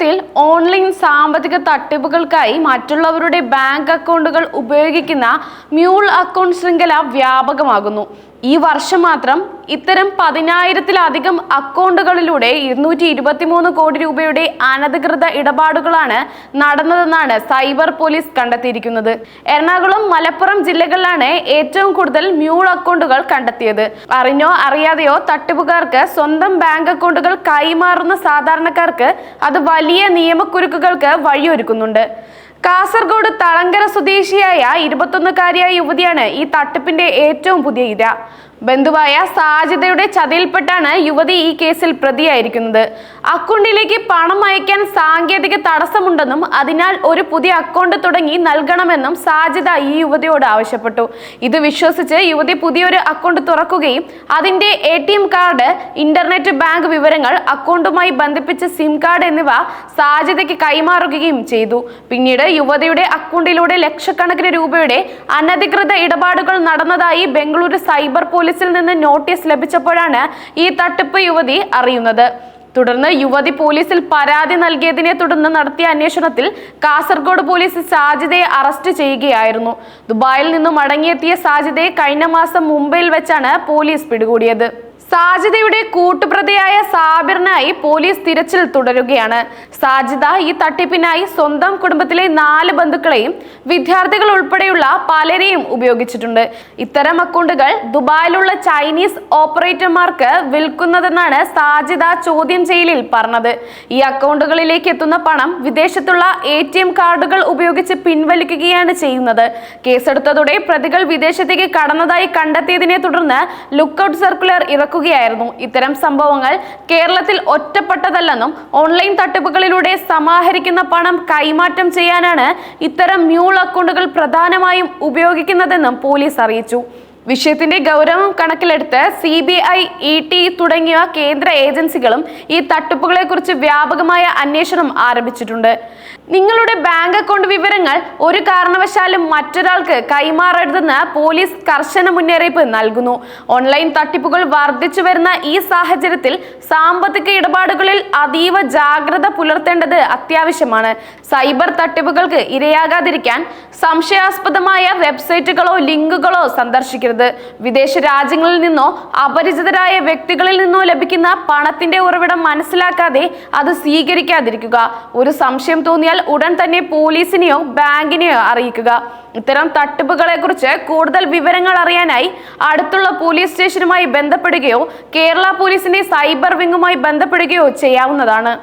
കേരളത്തിൽ ഓൺലൈൻ സാമ്പത്തിക തട്ടിപ്പുകൾക്കായി മറ്റുള്ളവരുടെ ബാങ്ക് അക്കൗണ്ടുകൾ ഉപയോഗിക്കുന്ന മ്യൂൾ അക്കൗണ്ട് ശൃംഖല വ്യാപകമാകുന്നു. ഈ വർഷം മാത്രം ഇത്തരം പതിനായിരത്തിലധികം അക്കൗണ്ടുകളിലൂടെ ഇരുന്നൂറ്റി ഇരുപത്തിമൂന്ന് കോടി രൂപയുടെ അനധികൃത ഇടപാടുകളാണ് നടന്നതെന്നാണ് സൈബർ പോലീസ് കണ്ടെത്തിയിരിക്കുന്നത്. എറണാകുളം മലപ്പുറം ജില്ലകളിലാണ് ഏറ്റവും കൂടുതൽ മ്യൂൾ അക്കൗണ്ടുകൾ കണ്ടെത്തിയത്. അറിഞ്ഞോ അറിയാതെയോ തട്ടിപ്പുകാർക്ക് സ്വന്തം ബാങ്ക് അക്കൗണ്ടുകൾ കൈമാറുന്ന സാധാരണക്കാർക്ക് അത് വലിയ നിയമക്കുരുക്കുകൾക്ക് വഴിയൊരുക്കുന്നുണ്ട്. കാസർഗോഡ് തളങ്കര സ്വദേശിയായ ഇരുപത്തൊന്നുകാരിയായ യുവതിയാണ് ഈ തട്ടിപ്പിന്റെ ഏറ്റവും പുതിയ ഇര. ബന്ധുവായ സാജിദയുടെ ചതിയിൽപ്പെട്ടാണ് യുവതി ഈ കേസിൽ പ്രതിയായിരിക്കുന്നത്. അക്കൗണ്ടിലേക്ക് പണം അയക്കാൻ സാങ്കേതിക തടസ്സമുണ്ടെന്നും അതിനാൽ ഒരു പുതിയ അക്കൗണ്ട് തുടങ്ങി നൽകണമെന്നും സാജിദ ഈ യുവതിയോട് ആവശ്യപ്പെട്ടു. ഇത് വിശ്വസിച്ച് യുവതി പുതിയൊരു അക്കൗണ്ട് തുറക്കുകയും അതിന്റെ എ കാർഡ് ഇന്റർനെറ്റ് ബാങ്ക് വിവരങ്ങൾ അക്കൗണ്ടുമായി ബന്ധിപ്പിച്ച സിം കാർഡ് എന്നിവ സാജിദയ്ക്ക് കൈമാറുകയും ചെയ്തു. പിന്നീട് യുവതിയുടെ അക്കൗണ്ടിലൂടെ ലക്ഷക്കണക്കിന് രൂപയുടെ അനധികൃത ഇടപാടുകൾ നടന്നതായി ബംഗളൂരു സൈബർ പോലീസിൽ നിന്ന് നോട്ടീസ് ലഭിച്ചപ്പോഴാണ് ഈ തട്ടിപ്പ് യുവതി അറിയുന്നത്. തുടർന്ന് യുവതി പോലീസിൽ പരാതി നൽകിയതിനെ തുടർന്ന് നടത്തിയ അന്വേഷണത്തിൽ കാസർഗോഡ് പോലീസ് സാജിദയെ അറസ്റ്റ് ചെയ്യുകയായിരുന്നു. ദുബായിൽ നിന്നും മടങ്ങിയെത്തിയ സാജിദയെ കഴിഞ്ഞ മാസം മുംബൈയിൽ വെച്ചാണ് പോലീസ് പിടികൂടിയത്. സാജിദയുടെ കൂട്ടുപ്രതിയായ സാബിറിനായി പോലീസ് തിരച്ചിൽ തുടരുകയാണ്. സാജിദ ഈ തട്ടിപ്പിനായി സ്വന്തം കുടുംബത്തിലെ നാല് ബന്ധുക്കളെയും വിദ്യാർത്ഥികൾ ഉൾപ്പെടെയുള്ള പലരെയും ഉപയോഗിച്ചിട്ടുണ്ട്. ഇത്തരം അക്കൗണ്ടുകൾ ദുബായിലുള്ള ചൈനീസ് ഓപ്പറേറ്റർമാർക്ക് വിൽക്കുന്നതെന്നാണ് സാജിദ ചോദ്യം ചെയ്യലിൽ പറഞ്ഞത്. ഈ അക്കൗണ്ടുകളിലേക്ക് എത്തുന്ന പണം വിദേശത്തുള്ള എ കാർഡുകൾ ഉപയോഗിച്ച് പിൻവലിക്കുകയാണ് ചെയ്യുന്നത്. കേസെടുത്തതോടെ പ്രതികൾ വിദേശത്തേക്ക് കടന്നതായി കണ്ടെത്തിയതിനെ തുടർന്ന് ലുക്കൌട്ട് സർക്കുലർ ഇറക്കുകയായിരുന്നു ഇത്തരം സംഭവങ്ങൾ കേരളത്തിൽ ഒറ്റപ്പെട്ടതല്ലെന്നും ഓൺലൈൻ തട്ടിപ്പുകളിലൂടെ സമാഹരിക്കുന്ന പണം കൈമാറ്റം ചെയ്യാനാണ് ഇത്തരം മ്യൂൾ അക്കൗണ്ടുകൾ പ്രധാനമായും ഉപയോഗിക്കുന്നതെന്നും പോലീസ് അറിയിച്ചു. വിഷയത്തിന്റെ ഗൗരവം കണക്കിലെടുത്ത് C B I E T തുടങ്ങിയ കേന്ദ്ര ഏജൻസികളും ഈ തട്ടിപ്പുകളെക്കുറിച്ച് വ്യാപകമായ അന്വേഷണം ആരംഭിച്ചിട്ടുണ്ട്. നിങ്ങളുടെ ബാങ്ക് അക്കൗണ്ട് വിവരങ്ങൾ ഒരു കാരണവശാലും മറ്റൊരാൾക്ക് കൈമാറരുതെന്ന് പോലീസ് കർശന മുന്നറിയിപ്പ് നൽകുന്നു. ഓൺലൈൻ തട്ടിപ്പുകൾ വർദ്ധിച്ചു വരുന്ന ഈ സാഹചര്യത്തിൽ സാമ്പത്തിക ഇടപാടുകളിൽ അതീവ ജാഗ്രത പുലർത്തേണ്ടത് അത്യാവശ്യമാണ്. സൈബർ തട്ടിപ്പുകൾക്ക് ഇരയാകാതിരിക്കാൻ സംശയാസ്പദമായ വെബ്സൈറ്റുകളോ ലിങ്കുകളോ സന്ദർശിക്കരുത്. വിദേശ രാജ്യങ്ങളിൽ നിന്നോ അപരിചിതരായ വ്യക്തികളിൽ നിന്നോ ലഭിക്കുന്ന പണത്തിന്റെ ഉറവിടം മനസ്സിലാക്കാതെ അത് സ്വീകരിക്കാതിരിക്കുക. ഒരു സംശയം തോന്നിയാൽ ഉടൻ തന്നെ പോലീസിനെയോ ബാങ്കിനെയോ അറിയിക്കുക. ഇത്തരം തട്ടിപ്പുകളെ കുറിച്ച് കൂടുതൽ വിവരങ്ങൾ അറിയാനായി അടുത്തുള്ള പോലീസ് സ്റ്റേഷനുമായി ബന്ധപ്പെടുകയോ കേരള പോലീസിന്റെ സൈബർ വിങ്ങുമായി ബന്ധപ്പെടുകയോ ചെയ്യാവുന്നതാണ്.